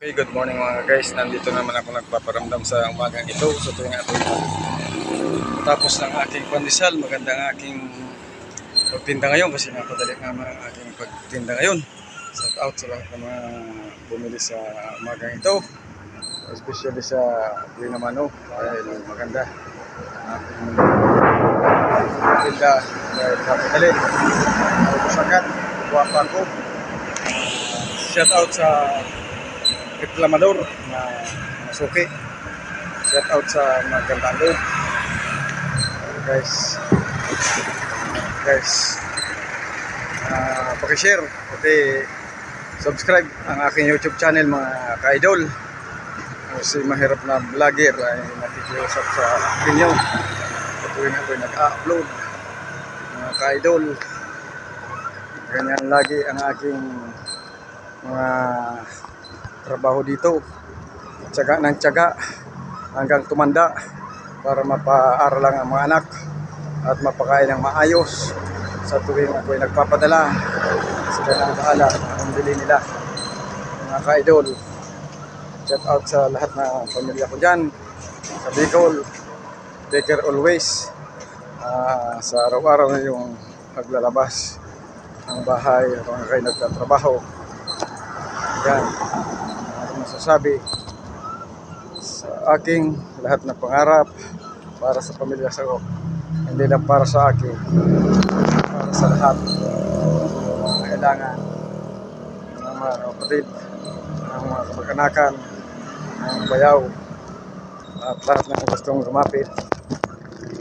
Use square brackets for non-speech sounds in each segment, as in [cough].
Okay, good morning mga guys. Nandito naman ako nagpaparamdam sa umagang ito. So tuwing ato tapos ng aking pandesal, maganda ang aking pagtinda ngayon kasi napadali naman ang aking pagtinda ngayon. Shout out sa lahat ng mga bumili sa umagang ito. Especially sa Buena Mano dahil maganda aking tinda dahil napadali. Ako sagat, guwapa ko. Shout out sa reklamador na mga suki. Shout out sa mga gandang. Guys, guys, uh, pakishare, pati subscribe ang aking YouTube channel mga ka-idol. Kasi mahirap na vlogger ay nakikiusap sa opinion. Patuloy na ako nag-upload mga ka-idol. Ganyan lagi ang aking mga trabaho dito. Tiyaga ng tiyaga hanggang tumanda para mapaaral ang mga anak at mapakain ng maayos sa tuwing ako'y nagpapadala. Sila ang bahala kung bili nila. Mga ka-idol, shout out sa lahat ng pamilya ko dyan. Sa Bicol, Baker always. Ah, sa araw-araw na yung paglalabas ng bahay habang kayo nagtatrabaho. Yan. Masasabi sa aking lahat ng pangarap para sa pamilya sa ko. Hindi lang para sa akin, para sa lahat ng mga kailangan ng mga kapatid, ng mga kamag-anakan, ng bayaw, at lahat ng gustong lumapit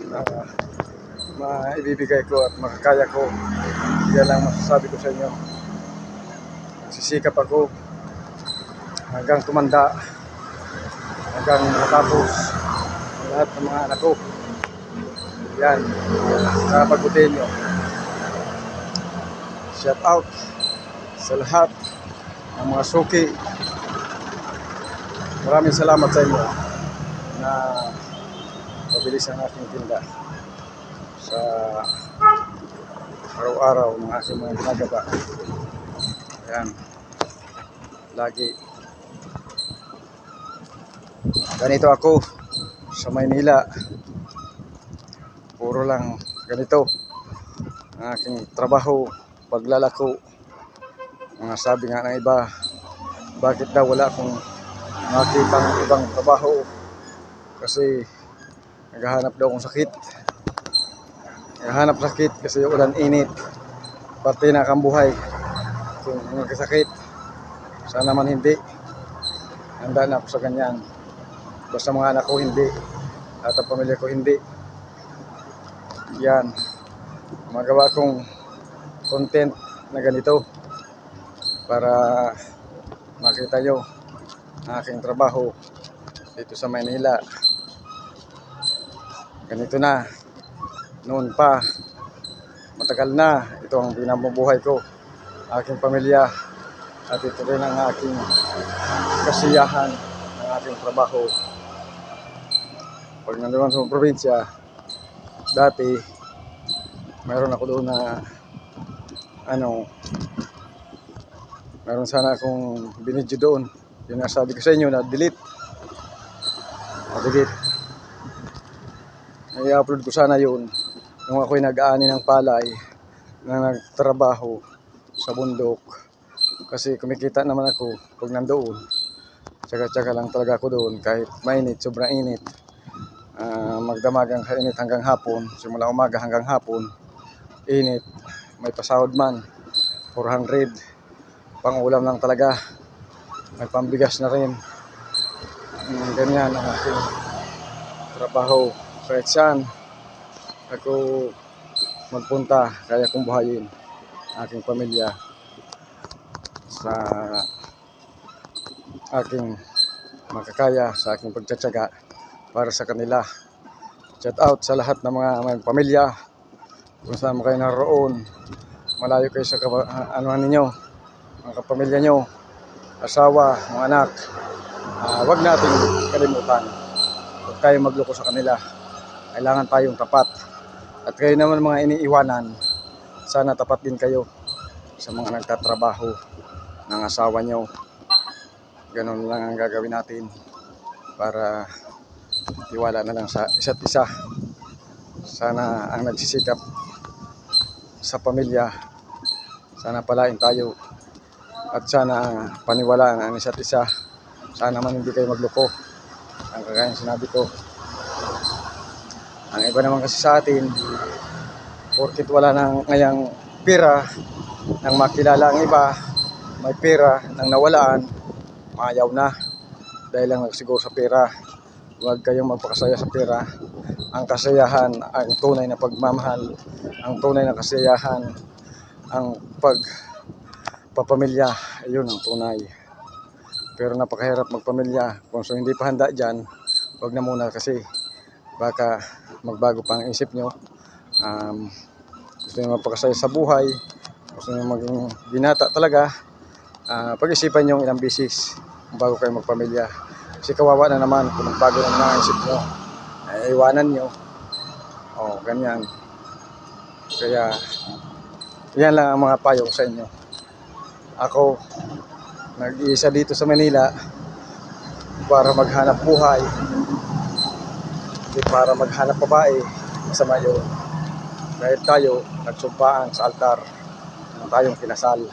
na maibibigay ko at makakaya ko. Yan lang masasabi ko sa inyo. Sisikap ako hanggang tumanda, hanggang matapos lahat ng mga anak ko. Yan, kapagutin nyo. Shout out sa lahat ng mga suki. Maraming salamat sa inyo na pabilis ang aking tinda sa araw-araw ng aking mga ginagawa. Yan. Lagi. Ganito ako sa Maynila. Puro lang ganito. Ang aking trabaho, paglalako. Mga sabi nga ng iba, bakit daw wala akong makitang ibang trabaho? Kasi naghahanap daw akong sakit. Naghahanap sakit kasi ulan init. Pati na kang buhay kung nagkasakit. Sana naman hindi. Handa na ako sa ganyan. Basta mga anak ko hindi. At ang pamilya ko hindi. Yan. Magawa kong content na ganito para makita nyo ang aking trabaho dito sa Manila. Ganito na. Noon pa, matagal na. Ito ang pinamumuhay ko aking pamilya at ito rin ang aking kasiyahan ng aking trabaho. Pag nandoon sa probinsya, dati mayroon ako doon na ano mayroon sana akong binidyo doon. Yung nasabi ko sa inyo na delete. Na delete. I-upload ko sana yun nung ako'y nag-aani ng palay na nagtrabaho sa bundok. Kasi kumikita naman ako pag nandoon. Tsaka-tsaka lang talaga ako doon kahit mainit, sobrang init. Ah, magdamagang init hanggang hapon, simula umaga hanggang hapon. Init, may pasahod man. 400. Pang ulam lang talaga. May pambigas na rin. Mm, ganyan ang aking trabaho. Kahit saan ako magpunta, kaya kong buhayin aking pamilya sa aking makakaya, sa aking pagtsatsaga para sa kanila. Shout out sa lahat ng mga may pamilya kung saan kayo naroon. Malayo kayo sa anuhan ninyo, mga kapamilya nyo, asawa, mga anak. Ah, wag nating kalimutan. Huwag tayong magloko sa kanila. Kailangan tayong tapat. At kayo naman mga iniiwanan, sana tapat din kayo sa mga nagtatrabaho ng asawa nyo. ganun lang ang gagawin natin para tiwala na lang sa isa't isa. Sana ang nagsisikap sa pamilya, sana palain tayo at sana paniwalaan ang isa't isa. Sana man hindi kayo magloko. Ang kagaya ng sinabi ko. Ang iba naman kasi sa atin, porkit wala nang ngayang pera, nang makilala ang iba, may pera, nang nawalaan, mayaw na. Dahil lang siguro sa pera. Huwag kayong magpakasaya sa pera. Ang kasayahan, ang tunay na pagmamahal, ang tunay na kasiyahan, ang pagpapamilya, yun ang tunay. Pero napakahirap magpamilya. Kung so hindi pa handa dyan, huwag na muna kasi baka magbago pa ang isip nyo. Um, gusto nyo magpakasaya sa buhay, gusto nyo maging binata talaga, ah, pag-isipan nyo ilang bisis bago kayo magpamilya. Kasi kawawa na naman kung magbago naman ang isip nyo. Ay, iwanan nyo. O, ganyan. Kaya, yan lang ang mga payo sa inyo. Ako, nag-iisa dito sa Manila para maghanap buhay hindi para maghanap babae masama yun dahil tayo nagsumpaan sa altar ng tayong kinasal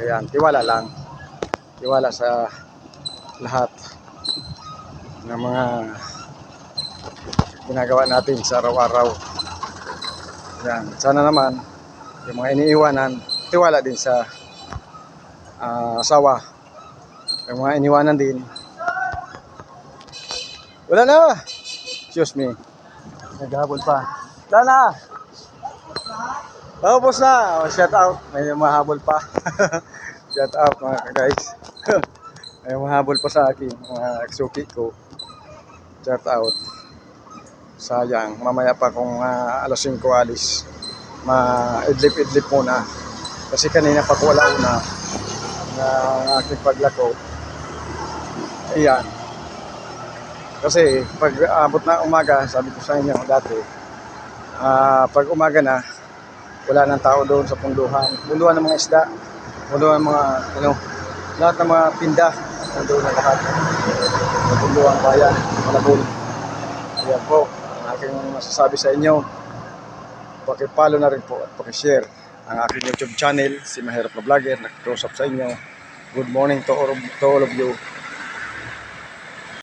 kaya tiwala lang tiwala sa lahat ng mga ginagawa natin sa araw-araw yan sana naman yung mga iniiwanan tiwala din sa ah, asawa. Yung mga iniwanan din. Wala na! Excuse me. Naghabol pa. Wala na! Tapos na! Oh, shout out. May mahabol pa. [laughs] shout out mga guys. [laughs] May mahabol pa sa akin. Mga eksuki ko. Shout out. Sayang. Mamaya pa kung uh, alas 5 alis. Ma-idlip-idlip muna. Kasi kanina pa wala una na ang aking paglako. Ayan. Kasi pag abot na umaga, sabi ko sa inyo dati, ah, pag umaga na, wala nang tao doon sa punduhan. Punduhan ng mga isda, punduhan ng mga, ano, lahat ng mga pinda, nandoon na lahat. Sa punduhan bayan, malabon. Ayan po, ang aking masasabi sa inyo. Pakipalo na rin po at pakishare ang aking YouTube channel, si Mahirap na Vlogger, nag-close up sa inyo. Good morning to all of you.